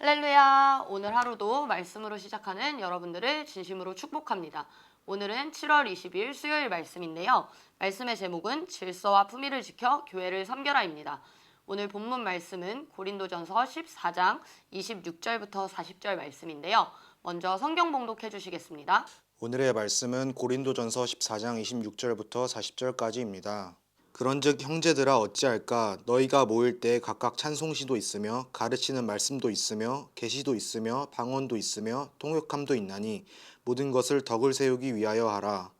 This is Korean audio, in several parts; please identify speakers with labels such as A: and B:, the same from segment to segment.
A: 할렐루야! 오늘 하루도 말씀으로 시작하는 여러분들을 진심으로 축복합니다. 오늘은 7월 20일 수요일 말씀인데요. 말씀의 제목은 질서와 품위를 지켜 교회를 섬겨라입니다. 오늘 본문 말씀은 고린도전서 14장 26절부터 40절 말씀인데요. 먼저 성경 봉독해 주시겠습니다.
B: 오늘의 말씀은 고린도전서 14장 26절부터 40절까지입니다. 그런즉 형제들아 어찌할까? 너희가 모일 때 각각 찬송시도 있으며 가르치는 말씀도 있으며 계시도 있으며 방언도 있으며 통역함도 있나니 모든 것을 덕을 세우기 위하여 하라.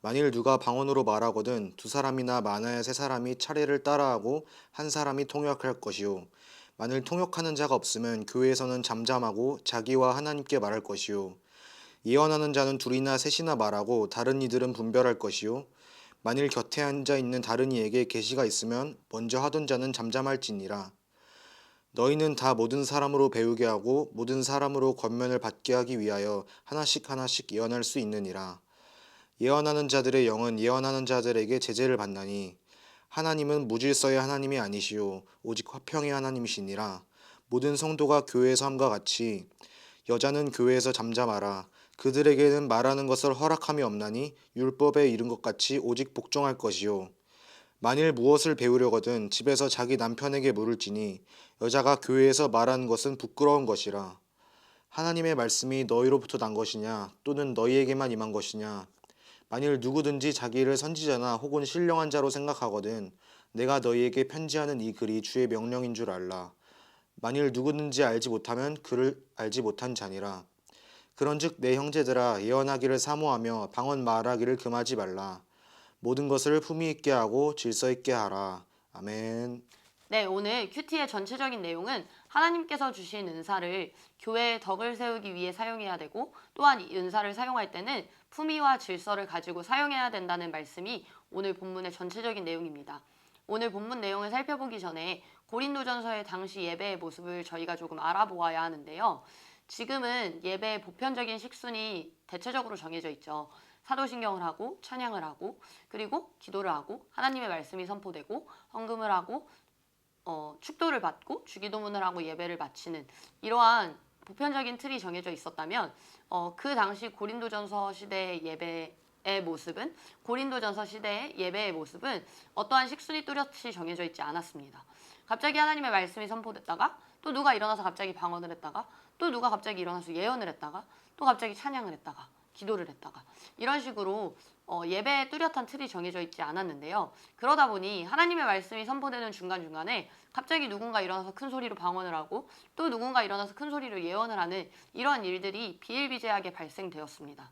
B: 만일 누가 방언으로 말하거든 두 사람이나 많아야 세 사람이 차례를 따라하고 한 사람이 통역할 것이요. 만일 통역하는 자가 없으면 교회에서는 잠잠하고 자기와 하나님께 말할 것이요. 예언하는 자는 둘이나 셋이나 말하고 다른 이들은 분별할 것이요 만일 곁에 앉아 있는 다른 이에게 계시가 있으면 먼저 하던 자는 잠잠할지니라. 너희는 다 모든 사람으로 배우게 하고 모든 사람으로 권면을 받게 하기 위하여 하나씩 하나씩 예언할 수 있느니라. 예언하는 자들의 영은 예언하는 자들에게 제재를 받나니 하나님은 무질서의 하나님이 아니시오. 오직 화평의 하나님이시니라. 모든 성도가 교회에서 함과 같이 여자는 교회에서 잠잠하라 그들에게는 말하는 것을 허락함이 없나니 율법에 이른 것 같이 오직 복종할 것이요. 만일 무엇을 배우려거든 집에서 자기 남편에게 물을지니 여자가 교회에서 말하는 것은 부끄러운 것이라. 하나님의 말씀이 너희로부터 난 것이냐 또는 너희에게만 임한 것이냐. 만일 누구든지 자기를 선지자나 혹은 신령한 자로 생각하거든 내가 너희에게 편지하는 이 글이 주의 명령인 줄 알라. 만일 누구든지 알지 못하면 그를 알지 못한 자니라 그런즉 내 형제들아 예언하기를 사모하며 방언 말하기를 금하지 말라 모든 것을 품위 있게 하고 질서 있게 하라 아멘.
A: 네, 오늘 큐티의 전체적인 내용은 하나님께서 주신 은사를 교회의 덕을 세우기 위해 사용해야 되고 또한 이 은사를 사용할 때는 품위와 질서를 가지고 사용해야 된다는 말씀이 오늘 본문의 전체적인 내용입니다. 오늘 본문 내용을 살펴보기 전에 고린도전서의 당시 예배의 모습을 저희가 조금 알아보아야 하는데요. 지금은 예배의 보편적인 식순이 대체적으로 정해져 있죠. 사도신경을 하고 찬양을 하고 그리고 기도를 하고 하나님의 말씀이 선포되고 헌금을 하고 어, 축도를 받고 주기도문을 하고 예배를 마치는 이러한 보편적인 틀이 정해져 있었다면 어, 그 당시 고린도전서 시대의 예배의 모습은 고린도전서 시대의 예배의 모습은 어떠한 식순이 뚜렷이 정해져 있지 않았습니다. 갑자기 하나님의 말씀이 선포됐다가 또 누가 일어나서 갑자기 방언을 했다가 또 누가 갑자기 일어나서 예언을 했다가 또 갑자기 찬양을 했다가 기도를 했다가 이런 식으로 어, 예배의 뚜렷한 틀이 정해져 있지 않았는데요. 그러다 보니 하나님의 말씀이 선포되는 중간중간에 갑자기 누군가 일어나서 큰 소리로 방언을 하고 또 누군가 일어나서 큰 소리로 예언을 하는 이러한 일들이 비일비재하게 발생되었습니다.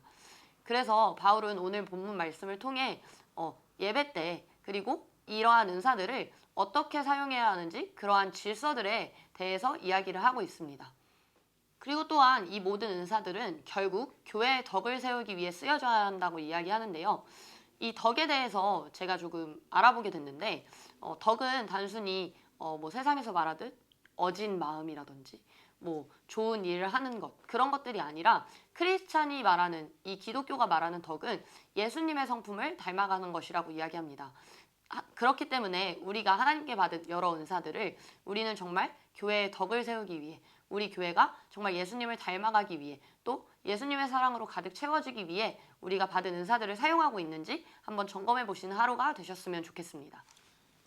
A: 그래서 바울은 오늘 본문 말씀을 통해 어, 예배 때 그리고 이러한 은사들을 어떻게 사용해야 하는지 그러한 질서들에 대해서 이야기를 하고 있습니다. 그리고 또한 이 모든 은사들은 결국 교회의 덕을 세우기 위해 쓰여져야 한다고 이야기하는데요. 이 덕에 대해서 제가 조금 알아보게 됐는데 어, 덕은 단순히 어, 뭐 세상에서 말하듯 어진 마음이라든지 뭐 좋은 일을 하는 것 그런 것들이 아니라 크리스찬이 말하는 이 기독교가 말하는 덕은 예수님의 성품을 닮아가는 것이라고 이야기합니다. 하- 그렇기 때문에 우리가 하나님께 받은 여러 은사들을 우리는 정말 교회의 덕을 세우기 위해 우리 교회가 정말 예수님을 닮아가기 위해 또 예수님의 사랑으로 가득 채워지기 위해 우리가 받은 은사들을 사용하고 있는지 한번 점검해 보시는 하루가 되셨으면 좋겠습니다.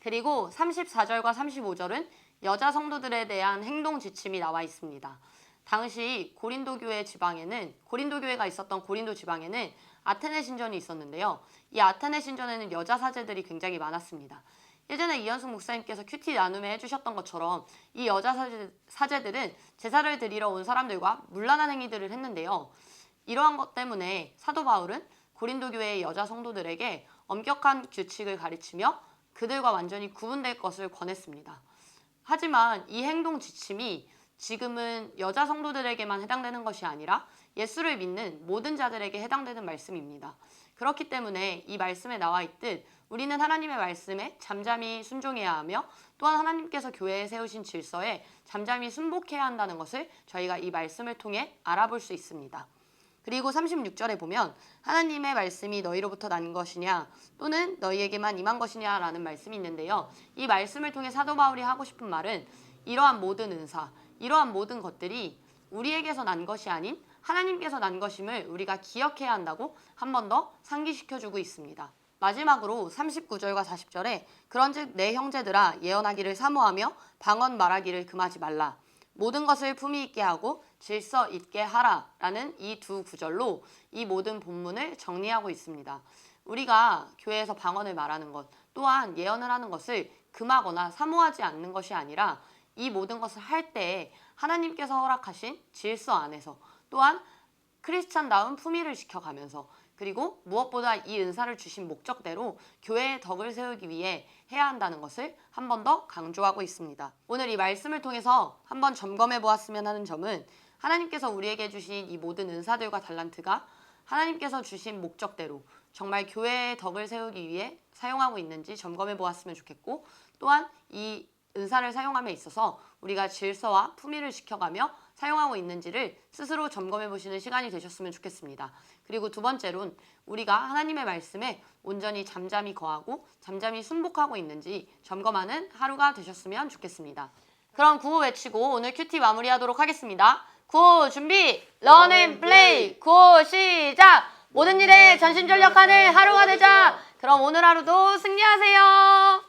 A: 그리고 34절과 35절은 여자 성도들에 대한 행동 지침이 나와 있습니다. 당시 고린도 교회 지방에는 고린도 교회가 있었던 고린도 지방에는 아테네 신전이 있었는데요. 이 아테네 신전에는 여자 사제들이 굉장히 많았습니다. 예전에 이현숙 목사님께서 큐티 나눔에 해주셨던 것처럼 이 여자 사제, 사제들은 제사를 드리러 온 사람들과 문란한 행위들을 했는데요. 이러한 것 때문에 사도 바울은 고린도 교회의 여자 성도들에게 엄격한 규칙을 가르치며 그들과 완전히 구분될 것을 권했습니다. 하지만 이 행동 지침이 지금은 여자 성도들에게만 해당되는 것이 아니라 예수를 믿는 모든 자들에게 해당되는 말씀입니다. 그렇기 때문에 이 말씀에 나와 있듯 우리는 하나님의 말씀에 잠잠히 순종해야 하며 또한 하나님께서 교회에 세우신 질서에 잠잠히 순복해야 한다는 것을 저희가 이 말씀을 통해 알아볼 수 있습니다. 그리고 36절에 보면 하나님의 말씀이 너희로부터 난 것이냐 또는 너희에게만 임한 것이냐라는 말씀이 있는데요. 이 말씀을 통해 사도 바울이 하고 싶은 말은 이러한 모든 은사, 이러한 모든 것들이 우리에게서 난 것이 아닌 하나님께서 난 것임을 우리가 기억해야 한다고 한 번 더 상기시켜주고 있습니다. 마지막으로 39절과 40절에 그런즉 내 형제들아 예언하기를 사모하며 방언 말하기를 금하지 말라. 모든 것을 품위 있게 하고 질서 있게 하라 라는 이 두 구절로 이 모든 본문을 정리하고 있습니다. 우리가 교회에서 방언을 말하는 것 또한 예언을 하는 것을 금하거나 사모하지 않는 것이 아니라 이 모든 것을 할때 하나님께서 허락하신 질서 안에서 또한 크리스찬다운 품위를 지켜가면서 그리고 무엇보다 이 은사를 주신 목적대로 교회의 덕을 세우기 위해 해야 한다는 것을 한 번 더 강조하고 있습니다. 오늘 이 말씀을 통해서 한번 점검해 보았으면 하는 점은 하나님께서 우리에게 주신 이 모든 은사들과 달란트가 하나님께서 주신 목적대로 정말 교회의 덕을 세우기 위해 사용하고 있는지 점검해 보았으면 좋겠고 또한 이 은사를 사용함에 있어서 우리가 질서와 품위를 지켜가며 사용하고 있는지를 스스로 점검해 보시는 시간이 되셨으면 좋겠습니다. 그리고 두 번째로는 우리가 하나님의 말씀에 온전히 잠잠히 거하고 잠잠히 순복하고 있는지 점검하는 하루가 되셨으면 좋겠습니다. 그럼 구호 외치고 오늘 큐티 마무리하도록 하겠습니다. 구호 준비, 런 앤 플레이, 구호 시작! 모든 일에 전심전력하는 하루가 되자! 그럼 오늘 하루도 승리하세요!